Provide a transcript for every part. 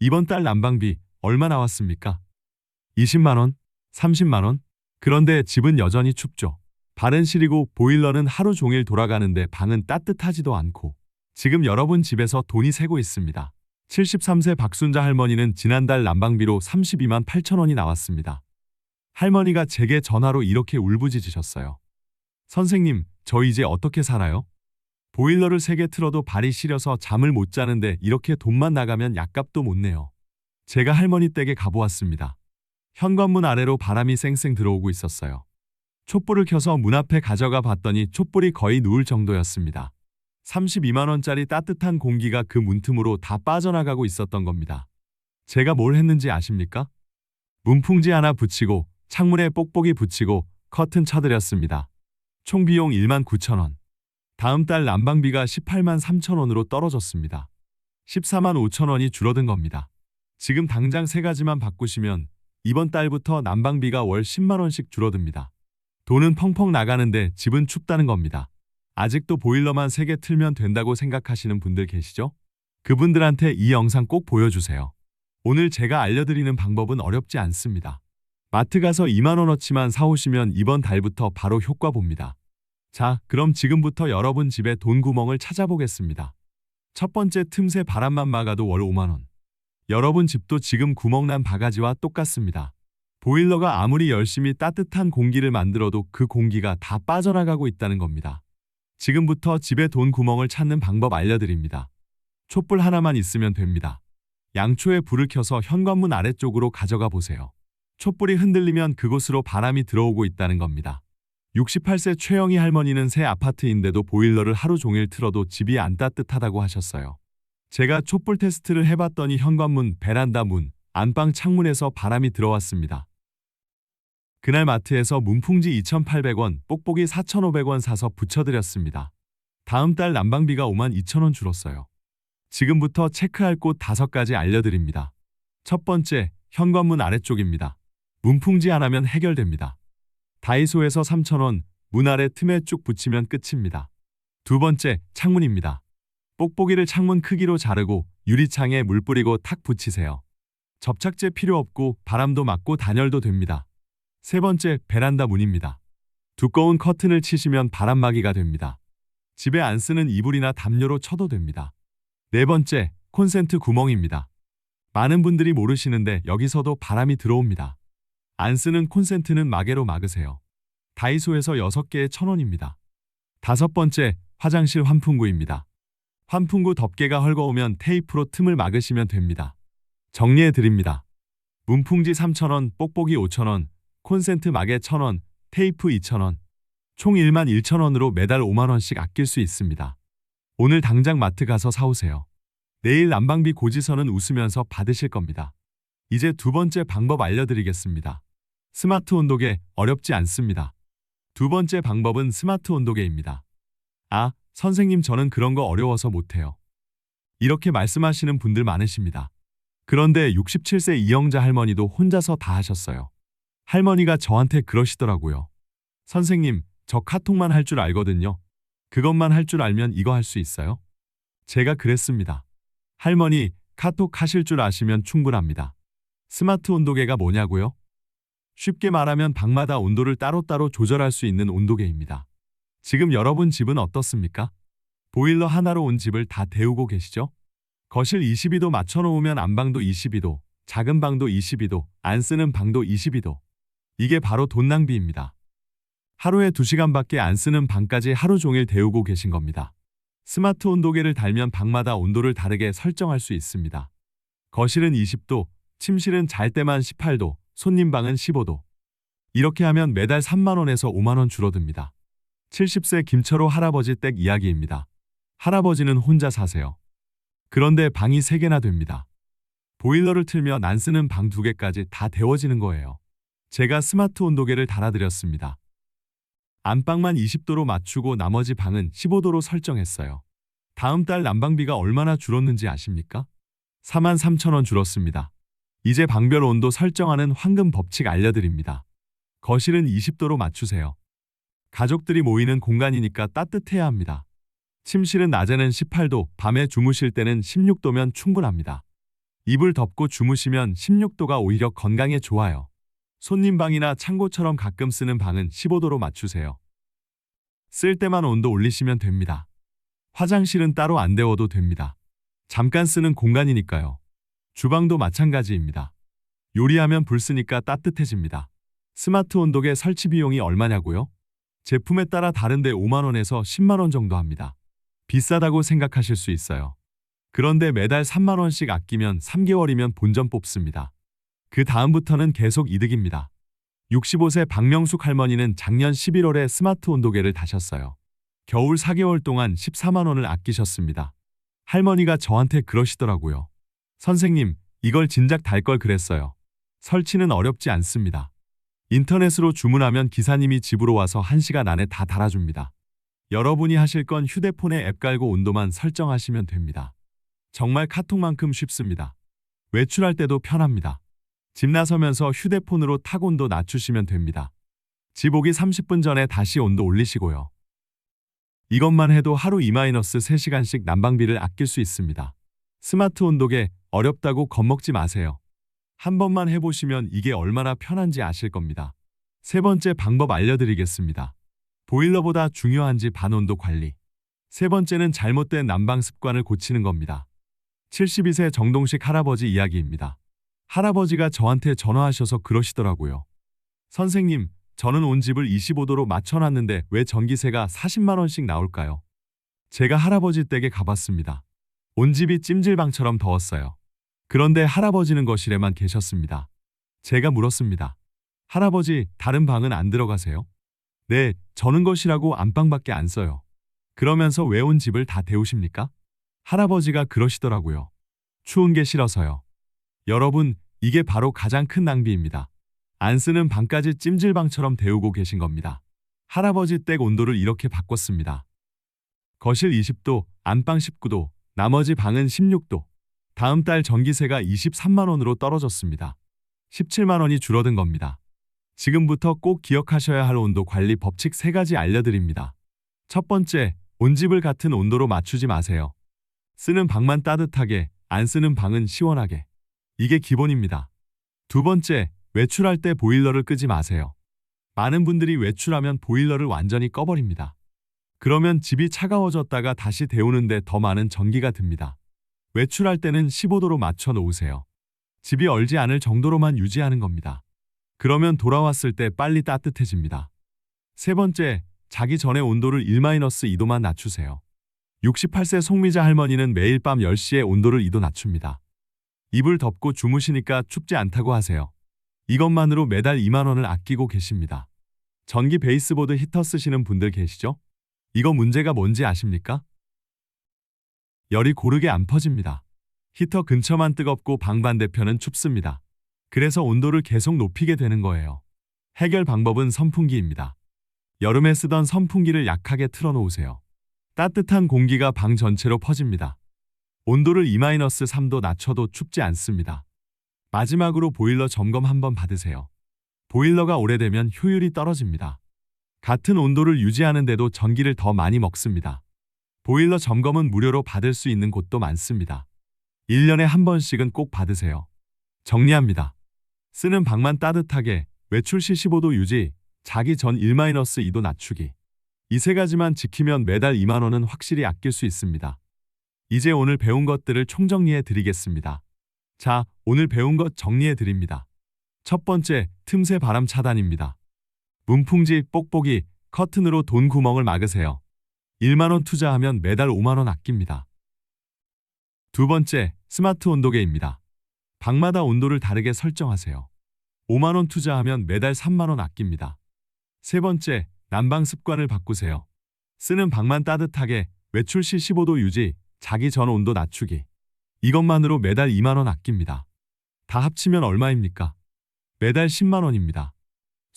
이번 달 난방비 얼마 나왔습니까? 20만원? 30만원? 그런데 집은 여전히 춥죠. 발은 시리고 보일러는 하루 종일 돌아가는데 방은 따뜻하지도 않고 지금 여러분 집에서 돈이 새고 있습니다. 73세 박순자 할머니는 지난달 난방비로 32만 8천 원이 나왔습니다. 할머니가 제게 전화로 이렇게 울부짖으셨어요. 선생님, 저 이제 어떻게 살아요? 보일러를 세개 틀어도 발이 시려서 잠을 못 자는데 이렇게 돈만 나가면 약값도 못 내요. 제가 할머니 댁에 가보았습니다. 현관문 아래로 바람이 쌩쌩 들어오고 있었어요. 촛불을 켜서 문 앞에 가져가 봤더니 촛불이 거의 누울 정도였습니다. 32만원짜리 따뜻한 공기가 그 문틈으로 다 빠져나가고 있었던 겁니다. 제가 뭘 했는지 아십니까? 문풍지 하나 붙이고 창문에 뽁뽁이 붙이고 커튼 쳐드렸습니다. 총 비용 1만 9천 원. 다음 달 난방비가 18만 3천 원으로 떨어졌습니다. 14만 5천 원이 줄어든 겁니다. 지금 당장 세 가지만 바꾸시면 이번 달부터 난방비가 월 10만 원씩 줄어듭니다. 돈은 펑펑 나가는데 집은 춥다는 겁니다. 아직도 보일러만 3개 틀면 된다고 생각하시는 분들 계시죠? 그분들한테 이 영상 꼭 보여주세요. 오늘 제가 알려드리는 방법은 어렵지 않습니다. 마트 가서 2만원어치만 사오시면 이번 달부터 바로 효과 봅니다. 자, 그럼 지금부터 여러분 집에 돈 구멍을 찾아보겠습니다. 첫 번째 틈새 바람만 막아도 월 5만원. 여러분 집도 지금 구멍난 바가지와 똑같습니다. 보일러가 아무리 열심히 따뜻한 공기를 만들어도 그 공기가 다 빠져나가고 있다는 겁니다. 지금부터 집에 돈 구멍을 찾는 방법 알려드립니다. 촛불 하나만 있으면 됩니다. 양초에 불을 켜서 현관문 아래쪽으로 가져가 보세요. 촛불이 흔들리면 그곳으로 바람이 들어오고 있다는 겁니다. 68세 최영희 할머니는 새 아파트인데도 보일러를 하루 종일 틀어도 집이 안 따뜻하다고 하셨어요. 제가 촛불 테스트를 해봤더니 현관문, 베란다 문, 안방 창문에서 바람이 들어왔습니다. 그날 마트에서 문풍지 2,800원, 뽁뽁이 4,500원 사서 붙여드렸습니다. 다음 달 난방비가 5만 2천원 줄었어요. 지금부터 체크할 곳 5가지 알려드립니다. 첫 번째, 현관문 아래쪽입니다. 문풍지 하나면 해결됩니다. 다이소에서 3,000원, 문 아래 틈에 쭉 붙이면 끝입니다. 두 번째, 창문입니다. 뽁뽁이를 창문 크기로 자르고 유리창에 물 뿌리고 탁 붙이세요. 접착제 필요 없고 바람도 막고 단열도 됩니다. 세 번째, 베란다 문입니다. 두꺼운 커튼을 치시면 바람막이가 됩니다. 집에 안 쓰는 이불이나 담요로 쳐도 됩니다. 네 번째, 콘센트 구멍입니다. 많은 분들이 모르시는데 여기서도 바람이 들어옵니다. 안 쓰는 콘센트는 마개로 막으세요. 다이소에서 6개에 1,000원입니다. 다섯 번째, 화장실 환풍구입니다. 환풍구 덮개가 헐거우면 테이프로 틈을 막으시면 됩니다. 정리해 드립니다. 문풍지 3,000원, 뽁뽁이 5,000원, 콘센트 마개 1,000원, 테이프 2,000원. 총 1만 1,000원으로 매달 5만 원씩 아낄 수 있습니다. 오늘 당장 마트 가서 사오세요. 내일 난방비 고지서는 웃으면서 받으실 겁니다. 이제 두 번째 방법 알려드리겠습니다. 스마트 온도계 어렵지 않습니다. 두 번째 방법은 스마트 온도계입니다. 아, 선생님 저는 그런 거 어려워서 못해요. 이렇게 말씀하시는 분들 많으십니다. 그런데 67세 이영자 할머니도 혼자서 다 하셨어요. 할머니가 저한테 그러시더라고요. 선생님, 저 카톡만 할 줄 알거든요. 그것만 할 줄 알면 이거 할 수 있어요? 제가 그랬습니다. 할머니, 카톡 하실 줄 아시면 충분합니다. 스마트 온도계가 뭐냐고요? 쉽게 말하면 방마다 온도를 따로따로 조절할 수 있는 온도계입니다. 지금 여러분 집은 어떻습니까? 보일러 하나로 온 집을 다 데우고 계시죠? 거실 22도 맞춰놓으면 안방도 22도, 작은 방도 22도, 안 쓰는 방도 22도. 이게 바로 돈 낭비입니다. 하루에 2시간밖에 안 쓰는 방까지 하루 종일 데우고 계신 겁니다. 스마트 온도계를 달면 방마다 온도를 다르게 설정할 수 있습니다. 거실은 20도, 침실은 잘 때만 18도, 손님 방은 15도. 이렇게 하면 매달 3만원에서 5만원 줄어듭니다. 70세 김철호 할아버지 댁 이야기입니다. 할아버지는 혼자 사세요. 그런데 방이 3개나 됩니다. 보일러를 틀면 안 쓰는 방 2개까지 다 데워지는 거예요. 제가 스마트 온도계를 달아드렸습니다. 안방만 20도로 맞추고 나머지 방은 15도로 설정했어요. 다음 달 난방비가 얼마나 줄었는지 아십니까? 4만 3천 원 줄었습니다. 이제 방별 온도 설정하는 황금 법칙 알려드립니다. 거실은 20도로 맞추세요. 가족들이 모이는 공간이니까 따뜻해야 합니다. 침실은 낮에는 18도, 밤에 주무실 때는 16도면 충분합니다. 이불 덮고 주무시면 16도가 오히려 건강에 좋아요. 손님 방이나 창고처럼 가끔 쓰는 방은 15도로 맞추세요. 쓸 때만 온도 올리시면 됩니다. 화장실은 따로 안 데워도 됩니다. 잠깐 쓰는 공간이니까요. 주방도 마찬가지입니다. 요리하면 불 쓰니까 따뜻해집니다. 스마트 온도계 설치 비용이 얼마냐고요? 제품에 따라 다른데 5만원에서 10만원 정도 합니다. 비싸다고 생각하실 수 있어요. 그런데 매달 3만원씩 아끼면 3개월이면 본전 뽑습니다. 그 다음부터는 계속 이득입니다. 65세 박명숙 할머니는 작년 11월에 스마트 온도계를 다셨어요. 겨울 4개월 동안 14만원을 아끼셨습니다. 할머니가 저한테 그러시더라고요. 선생님, 이걸 진작 달 걸 그랬어요. 설치는 어렵지 않습니다. 인터넷으로 주문하면 기사님이 집으로 와서 1시간 안에 다 달아줍니다. 여러분이 하실 건 휴대폰에 앱 깔고 온도만 설정하시면 됩니다. 정말 카톡만큼 쉽습니다. 외출할 때도 편합니다. 집 나서면서 휴대폰으로 탁 온도 낮추시면 됩니다. 집 오기 30분 전에 다시 온도 올리시고요. 이것만 해도 하루 2-3시간씩 난방비를 아낄 수 있습니다. 스마트 온도계 어렵다고 겁먹지 마세요. 한 번만 해보시면 이게 얼마나 편한지 아실 겁니다. 세 번째 방법 알려드리겠습니다. 보일러보다 중요한지 반온도 관리. 세 번째는 잘못된 난방 습관을 고치는 겁니다. 72세 정동식 할아버지 이야기입니다. 할아버지가 저한테 전화하셔서 그러시더라고요. 선생님, 저는 온 집을 25도로 맞춰놨는데 왜 전기세가 40만원씩 나올까요? 제가 할아버지 댁에 가봤습니다. 온 집이 찜질방처럼 더웠어요. 그런데 할아버지는 거실에만 계셨습니다. 제가 물었습니다. 할아버지, 다른 방은 안 들어가세요? 네, 저는 거실하고 안방밖에 안 써요. 그러면서 왜 온 집을 다 데우십니까? 할아버지가 그러시더라고요. 추운 게 싫어서요. 여러분, 이게 바로 가장 큰 낭비입니다. 안 쓰는 방까지 찜질방처럼 데우고 계신 겁니다. 할아버지 댁 온도를 이렇게 바꿨습니다. 거실 20도, 안방 19도, 나머지 방은 16도. 다음 달 전기세가 23만 원으로 떨어졌습니다. 17만 원이 줄어든 겁니다. 지금부터 꼭 기억하셔야 할 온도 관리 법칙 3가지 알려드립니다. 첫 번째, 온 집을 같은 온도로 맞추지 마세요. 쓰는 방만 따뜻하게, 안 쓰는 방은 시원하게. 이게 기본입니다. 두 번째, 외출할 때 보일러를 끄지 마세요. 많은 분들이 외출하면 보일러를 완전히 꺼버립니다. 그러면 집이 차가워졌다가 다시 데우는데 더 많은 전기가 듭니다. 외출할 때는 15도로 맞춰 놓으세요. 집이 얼지 않을 정도로만 유지하는 겁니다. 그러면 돌아왔을 때 빨리 따뜻해집니다. 세 번째, 자기 전에 온도를 1-2도만 낮추세요. 68세 송미자 할머니는 매일 밤 10시에 온도를 2도 낮춥니다. 이불 덮고 주무시니까 춥지 않다고 하세요. 이것만으로 매달 2만 원을 아끼고 계십니다. 전기 베이스보드 히터 쓰시는 분들 계시죠? 이거 문제가 뭔지 아십니까? 열이 고르게 안 퍼집니다. 히터 근처만 뜨겁고 방 반대편은 춥습니다. 그래서 온도를 계속 높이게 되는 거예요. 해결 방법은 선풍기입니다. 여름에 쓰던 선풍기를 약하게 틀어놓으세요. 따뜻한 공기가 방 전체로 퍼집니다. 온도를 2-3도 낮춰도 춥지 않습니다. 마지막으로 보일러 점검 한번 받으세요. 보일러가 오래되면 효율이 떨어집니다. 같은 온도를 유지하는데도 전기를 더 많이 먹습니다. 보일러 점검은 무료로 받을 수 있는 곳도 많습니다. 1년에 한 번씩은 꼭 받으세요. 정리합니다. 쓰는 방만 따뜻하게, 외출 시 15도 유지, 자기 전 1-2도 낮추기. 이 세 가지만 지키면 매달 2만 원은 확실히 아낄 수 있습니다. 이제 오늘 배운 것들을 총정리해 드리겠습니다. 자, 오늘 배운 것 정리해 드립니다. 첫 번째, 틈새 바람 차단입니다. 문풍지, 뽁뽁이, 커튼으로 돈 구멍을 막으세요. 1만원 투자하면 매달 5만원 아낍니다. 두 번째, 스마트 온도계입니다. 방마다 온도를 다르게 설정하세요. 5만원 투자하면 매달 3만원 아낍니다. 세 번째, 난방 습관을 바꾸세요. 쓰는 방만 따뜻하게, 외출 시 15도 유지, 자기 전 온도 낮추기. 이것만으로 매달 2만원 아낍니다. 다 합치면 얼마입니까? 매달 10만원입니다.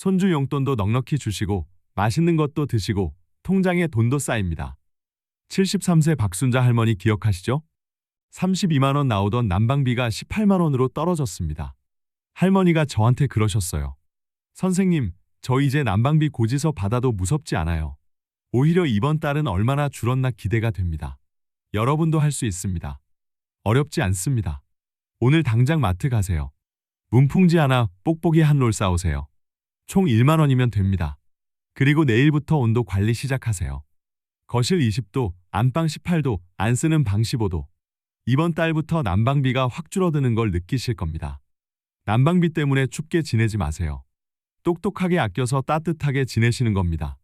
손주 용돈도 넉넉히 주시고 맛있는 것도 드시고 통장에 돈도 쌓입니다. 73세 박순자 할머니 기억하시죠? 32만원 나오던 난방비가 18만원으로 떨어졌습니다. 할머니가 저한테 그러셨어요. 선생님, 저 이제 난방비 고지서 받아도 무섭지 않아요. 오히려 이번 달은 얼마나 줄었나 기대가 됩니다. 여러분도 할 수 있습니다. 어렵지 않습니다. 오늘 당장 마트 가세요. 문풍지 하나, 뽁뽁이 한 롤 싸오세요. 총 1만 원이면 됩니다. 그리고 내일부터 온도 관리 시작하세요. 거실 20도, 안방 18도, 안 쓰는 방 15도. 이번 달부터 난방비가 확 줄어드는 걸 느끼실 겁니다. 난방비 때문에 춥게 지내지 마세요. 똑똑하게 아껴서 따뜻하게 지내시는 겁니다.